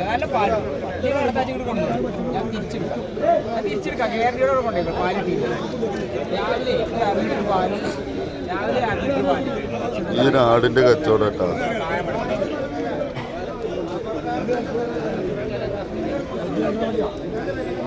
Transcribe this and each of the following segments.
നല്ല പാൽ പാൽ കച്ചവടം കേട്ടോ. റുപ്യ ഇറച്ചിക്കാനായി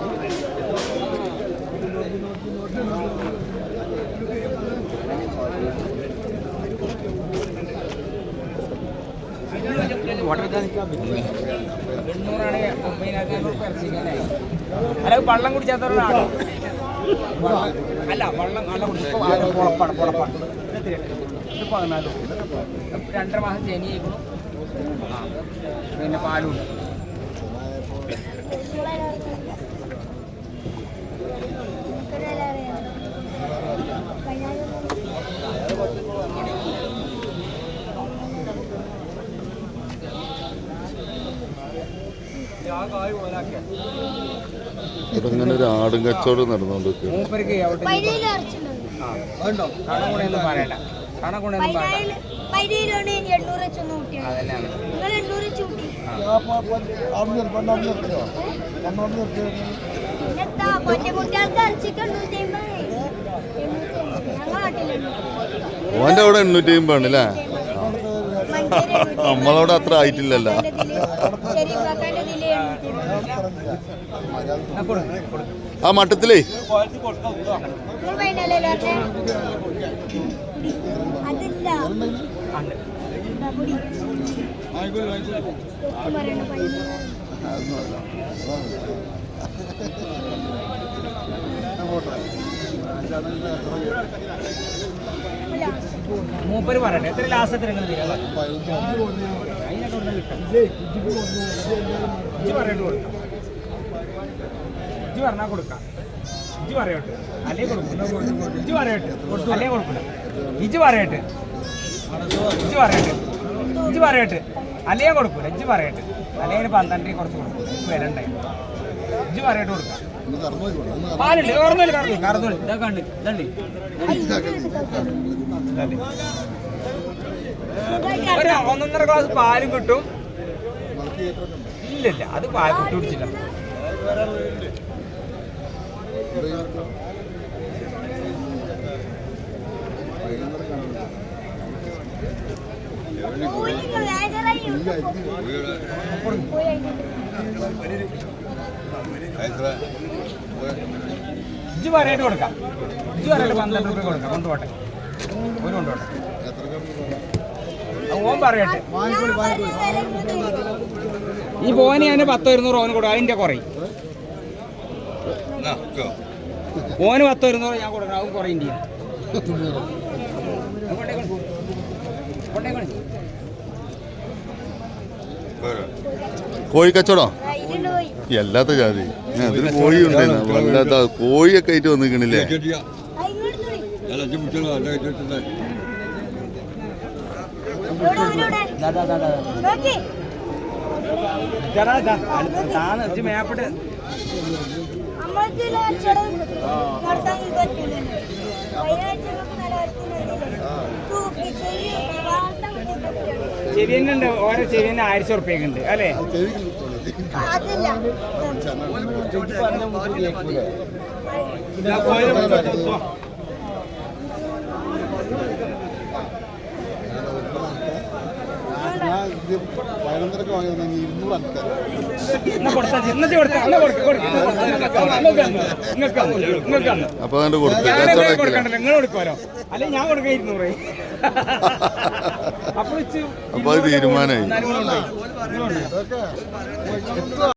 അല്ല വള്ളം കുടിച്ചാത്തവരാണ് അല്ല വള്ളം നല്ല കുടിച്ചു. പുളപ്പാണ് പുളപ്പാണ്. പതിനാല് രണ്ടര മാസം ജനിയേക്കുന്നു പിന്നെ പാലുണ്ട് ഇവിടെ ഇങ്ങനെ ഒരു ആടും കച്ചവടം നടന്നുകൊണ്ടിരിക്കുക മൂപ്പർക്ക് അവിടെ പൈനയിൽ ഇറച്ചിണ്ടാവും കണക്കുണയൊന്നും പറയണ്ട കണക്കുണയൊന്നും പറയണ്ട പൈനയിലാണ് എണ്ണൂറ് വെച്ചൊന്നും കൂട്ടിയാണ് അതന്നെയാണ് നിങ്ങൾ എണ്ണൂറ് വെച്ച് കൂട്ടി പിന്നെത്താ പൊന്നെ കുട്ടികൾക്ക് ഒരു എണ്ണൂറ്റി അമ്പത്. ഞങ്ങൾ നാട്ടിലുണ്ട് ഓന്റെ അവിടെ എണ്ണൂറ്റി അമ്പതാണ് അല്ലേ നമ്മളവിടെ അത്ര ആയിട്ടില്ലല്ലോ. ആ മട്ടത്തിലേ. നിങ്ങൾ മൂപ്പര് പറയട്ടെ എത്ര ലാസ്റ്റ് എത്ര തരാം അതിനൊക്കെ ഇവിടെ കിട്ടും കൊടുക്കാം. ഇജ്ജ് പറഞ്ഞാൽ കൊടുക്കാം. ഇജ്ജ് പറയട്ടെ. അല്ലേ കൊടുക്കും. ഇജ്ജ് പറയട്ടെ. അല്ലേ കൊടുക്കില്ല ഇജ്ജ് പറയട്ടെ. ഇജ്ജ് പറയട്ടെ. ഇജ്ജ് പറയട്ടെ. അല്ലേ കൊടുക്കൂല. ഇജ്ജ് പറയട്ടെ. അല്ലെങ്കിൽ പന്ത്രണ്ടിന് കുറച്ച് കൊടുക്കും. വരണ്ടേ. ഉണ്ടായി ഇജ്ജ് പറയട്ടെ കൊടുക്കാം. പാലുണ്ട് കറന്നോളി കറന്നു കറന്നോളി. ഇതാ കണ്ട് ഇതണ്ട് ഇതണ്ട് ഒരു ഒന്നൊന്നര ഗ്ലാസ് പാലും കിട്ടും. ഇല്ലില്ല അത് പാൽ കുട്ടി കുടിച്ചില്ല. ഇജ്ജ് പറയിട്ട് കൊടുക്കാം. ഇജ്ജ് പറയിട്ട് പന്ത്രണ്ട് രൂപ കൊടുക്കാം. കൊണ്ടുപോട്ടെ. ഒരു കൊണ്ടുപോട്ടെ. ഓൻ പറയട്ടെ. ഈ പോന് ഞാൻ പത്തോ ഇരുന്നൂറ് ഓന് കൊടുക്കാം. അതിന്റെ കുറയും. ഓന് പത്തോ ഇരുന്നൂറ് ഞാൻ കൊടുക്കണം അവൻ കുറയും ചെയ്യും കോഴി കച്ചവടം? എല്ലാത്ത ജാതി. അതിന് കോഴി ഉണ്ടായിരുന്നു കോഴിയൊക്കെ ആയിട്ട് വന്നിരിക്കണില്ലേ ഇതാ, ഇതാ, ഇതാ, താന്ന് ഇജ്ജ് മേപ്പിട്ട് അമ്പലത്തിലെ കച്ചവടം നടത്താൻ ഇത് പറ്റൂലല്ലോ അതിനാഴ്ച തൂക്കി ചെവി വളർത്താൻ പറ്റില്ല ചെവി തന്നെ ഉണ്ട് ഓരോ ചെവിയന് ആയിരത്തി ഉറുപ്പ്യൊക്കെ ഉണ്ട് അല്ലേ? आदिल കൊടുക്ക്. വാങ്ങി തന്നു. അപ്പൊ അതിന്റെ കൊടുക്കണ്ടല്ലോ അല്ലെ ഞാൻ ഇരുന്നൂറ് അപ്പൊ തീരുമാനമായി.